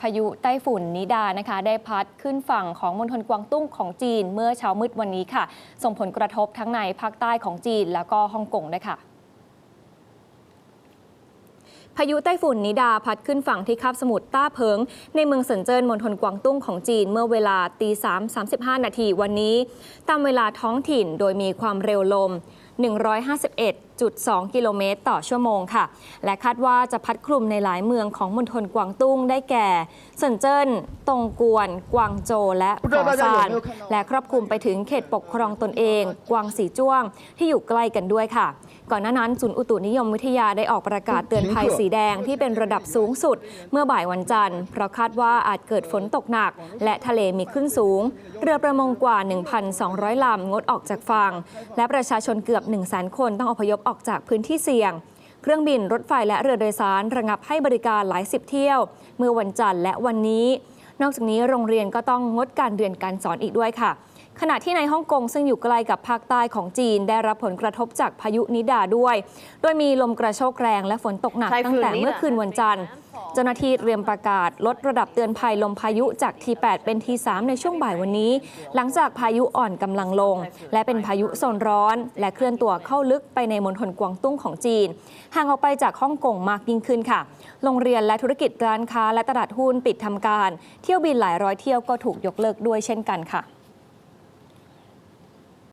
พายุไต้ฝุ่นนิดานะคะ ได้พัดขึ้นฝั่งของมณฑลกวางตุ้งของจีนเมื่อเช้ามืดวันนี้ค่ะ ส่งผลกระทบทั้งในภาคใต้ของจีนแล้วก็ฮ่องกงด้วยค่ะพายุไต้ฝุ่นนิดาพัดขึ้นฝั่งที่คาบสมุทรต้าเพิง ในเมืองเซินเจิ้นมณฑลกวางตุ้งของจีนเมื่อเวลาตี3 35 นาทีวันนี้ ตามเวลาท้องถิ่นโดยมีความเร็วลม 151.2 กิโลเมตรต่อชั่วโมงค่ะ และคาดว่าจะพัดคลุมในหลายเมืองของมณฑลกวางตุ้งได้แก่เซินเจิ้น ตงกวน กวางโจวและฟอซาน และครอบคลุมไปถึงเขตปกครองตนเอง กวางสีจ้วงที่อยู่ใกล้กันด้วยค่ะ ก่อนหน้านั้นศูนย์อุตุนิยมวิทยาได้ออกประกาศเตือนภัยสีแดงที่เป็นระดับสูงสุด เมื่อบ่ายวันจันทร์เพราะคาดว่าอาจเกิดฝนตกหนัก และทะเลมีคลื่นสูง เรือประมงกว่า 1,200 ลำงดออกจากฝั่งและประชาชนเกือบ 1 0 0 0 0 0 คนต้องอพยพออกจากพื้นที่เสี่ยงเครื่องบินรถไฟและเรือโดยสารระงับให้บริการหลายสิบเที่ยว เมื่อวันจันทร์และวันนี้ นอกจากนี้โรงเรียนก็ต้องงดการเรียนการสอนอีกด้วยค่ะ ขณะที่ในฮ่องกงซึ่งอยู่ใกล้กับภาคใต้ของจีน ได้รับผลกระทบจากพายุนิดาด้วย โดยมีลมกระโชกแรงและฝนตกหนักไต้ตั้ฝุ่งนแต่นี่เมื่อน่ะคืนวันจันทร์เจ้าหน้าที่เตรียมประกาศลดระดับเตือนภัยลมพายุจาก T8 เป็น T3 ในช่วงบ่ายวันนี้ หลังจากพายุอ่อนกำลังลง และเป็นพายุโซนร้อน และเคลื่อนตัวเข้าลึกไปในมณฑลกวางตุ้งของจีน ห่างออกไปจากฮ่องกงมากยิ่งขึ้นค่ะ โรงเรียนและธุรกิจร้านค้าและตลาดหุ้นปิดทำการ เที่ยวบินหลายร้อยเที่ยวก็ถูกยกเลิกด้วยเช่นกันค่ะ